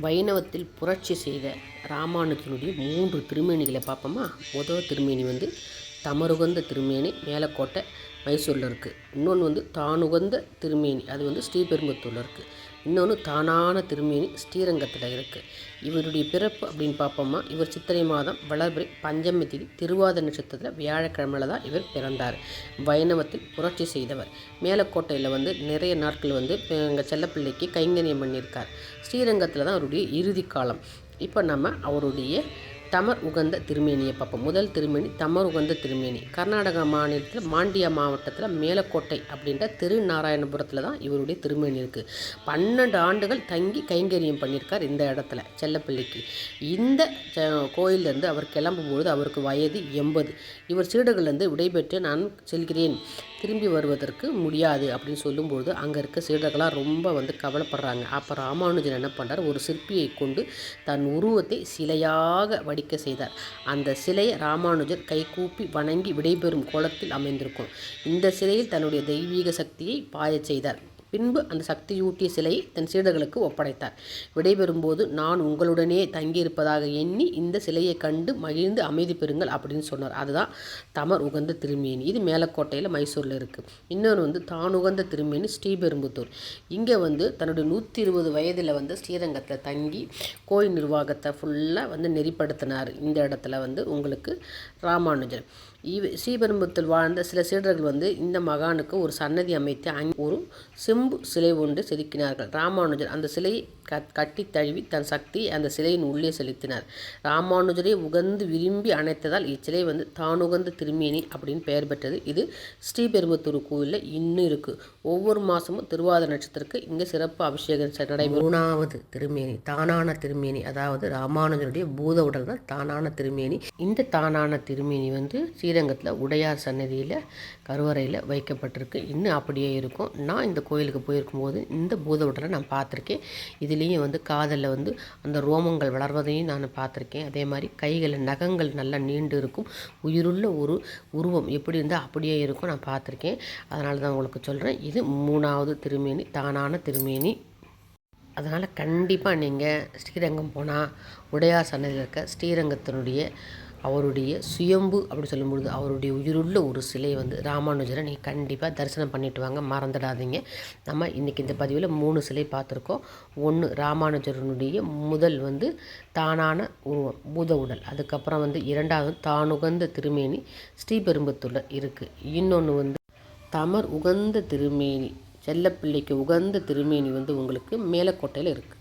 வைணவத்தில் புரட்சி செய்த ராமானுஜனுடைய மூன்று திருமேனிகளை பார்ப்போமா? முதல் திருமேனி வந்து தமருகந்த திருமேனி மேலக்கோட்டை மைசூரில் இருக்குது இன்னொன்று வந்து தானுகந்த திருமேனி அது வந்து ஸ்ரீபெரும்புத்தூரில் இருக்குது இன்னொன்று தானான திருமேனி ஸ்ரீரங்கத்தில் இருக்குது இவருடைய பிறப்பு அப்படின்னு பார்ப்போமா இவர் சித்திரை மாதம் வளர்பிறை பஞ்சமி திதி திருவாத நட்சத்திரத்தில் வியாழக்கிழமையில் தான் இவர் பிறந்தார். வைணவத்தில் புரட்சி செய்தவர். மேலக்கோட்டையில் வந்து நிறைய நாட்கள் வந்து எங்கள் செல்லப்பிள்ளைக்கு கைங்கரியம் பண்ணியிருக்கார். ஸ்ரீரங்கத்தில் தான் அவருடைய இறுதி காலம். இப்போ நம்ம அவருடைய தமர் உகந்த திருமேனியை பார்ப்போம் முதல் திருமேனி தமர் உகந்த திருமேனி. கர்நாடக மாநிலத்தில் மாண்டியா மாவட்டத்தில் மேலக்கோட்டை அப்படின்ற திருநாராயணபுரத்தில் தான் இவருடைய திருமேனி இருக்குது பன்னெண்டு ஆண்டுகள் தங்கி கைங்கரியம் பண்ணியிருக்கார் இந்த இடத்துல செல்லப்பிள்ளைக்கு. இந்த கோயிலேருந்து அவர் கிளம்பும்பொழுது அவருக்கு வயது எண்பது. இவர் சீடர்கள்லேருந்து விடைபெற்று நான் செல்கிறேன் திரும்பி வருவதற்கு முடியாது அப்படின்னு சொல்லும்போது அங்கே இருக்க சீடர்களாக ரொம்ப வந்து கவலைப்படுறாங்க. அப்போ ராமானுஜன் என்ன பண்ணுறார் ஒரு சிற்பியை கொண்டு தன் உருவத்தை சிலையாக படிக்க செய்தார். அந்த சிலையை ராமானுஜர் கைகூப்பி வணங்கி விடைபெறும் கோலத்தில் அமைந்திருக்கும். இந்த சிலையில் தன்னுடைய தெய்வீக சக்தியை பாயச் செய்தார். பின்பு அந்த சக்தியூட்டிய சிலையை தன் சீடர்களுக்கு ஒப்படைத்தார். விடைபெறும்போது நான் உங்களுடனே தங்கியிருப்பதாக எண்ணி இந்த சிலையை கண்டு மகிழ்ந்து அமைதி பெறுங்கள் அப்படின்னு சொன்னார். அதுதான் தமர் உகந்த திருமேனி. இது மேலக்கோட்டையில் மைசூரில் இருக்குது இன்னொன்று வந்து தான் உகந்த திருமேனி ஸ்ரீபெரும்புத்தூர் இங்கே வந்து தன்னுடைய நூற்றி இருபது வயதில் வந்து ஸ்ரீரங்கத்தில் தங்கி கோயில் நிர்வாகத்தை ஃபுல்லாக வந்து நெறிப்படுத்தினார். இந்த இடத்துல வந்து உங்களுக்கு ராமானுஜன் இவ ஸ்ரீபெரும்புத்தில் வாழ்ந்த சில சீடர்கள் வந்து இந்த மகானுக்கு ஒரு சன்னதி அமைத்து அங் ஒரு செம்பு சிலை ஒன்று செதுக்கினார்கள். ராமானுஜர் அந்த சிலையை கட்டி தழுவி தன் சக்தி அந்த சிலையின் உள்ளே செலுத்தினார். ராமானுஜரை உகந்து விரும்பி அணைத்ததால் இச்சிலை வந்து தானுகந்த திருமேனி அப்படின்னு பெயர் பெற்றது. இது ஸ்ரீபெரும்புத்தூர் கோவிலில் இன்னும் இருக்குது ஒவ்வொரு மாதமும் திருவாத நட்சத்திரத்துக்கு இங்கே சிறப்பு அபிஷேகம் நடைபெறும். மூணாவது திருமேனி தானான திருமேனி. அதாவது ராமானுஜருடைய பூத உடல் தான் தானான திருமேனி. இந்த தானான திருமேனி வந்து ஸ்ரீரங்கத்தில் உடையார் சன்னதியில் கருவறையில் வைக்கப்பட்டிருக்கு. இன்னும் அப்படியே இருக்கும். நான் இந்த கோயிலுக்கு போயிருக்கும்போது இந்த பூத உடனே நான் பார்த்துருக்கேன். இதுலேயும் வந்து காதலில் வந்து அந்த ரோமங்கள் வளர்வதையும் நான் பார்த்துருக்கேன். அதே மாதிரி கைகளில் நகங்கள் நல்லா நீண்டு இருக்கும். உயிருள்ள ஒரு உருவம் எப்படி இருந்தால் அப்படியே இருக்கும் நான் பார்த்துருக்கேன். அதனால தான் உங்களுக்கு சொல்கிறேன் இது மூணாவது திருமேனி தானான திருமேனி. அதனால் கண்டிப்பாக நீங்கள் ஸ்ரீரங்கம் போனால் உடையார் சன்னதியில் இருக்க ஸ்ரீரங்கத்தினுடைய அவருடைய சுயம்பு அப்படி சொல்லும்பொழுது அவருடைய உயிருள்ள ஒரு சிலை வந்து ராமானுஜரை நீங்கள் கண்டிப்பாக தரிசனம் பண்ணிட்டு வாங்க மறந்துடாதீங்க. நம்ம இன்றைக்கி இந்த பதிவில் மூணு சிலை பார்த்துருக்கோம். ஒன்று ராமானுஜரனுடைய முதல் வந்து தானான உருவம் பூத உடல். அதுக்கப்புறம் வந்து இரண்டாவது தானுகந்த திருமேனி ஸ்ரீபெரும்புத்தூரில் இருக்குது இன்னொன்று வந்து தமர் உகந்த திருமேனி செல்லப்பிள்ளைக்கு உகந்த திருமேனி வந்து உங்களுக்கு மேலக்கோட்டையில் இருக்குது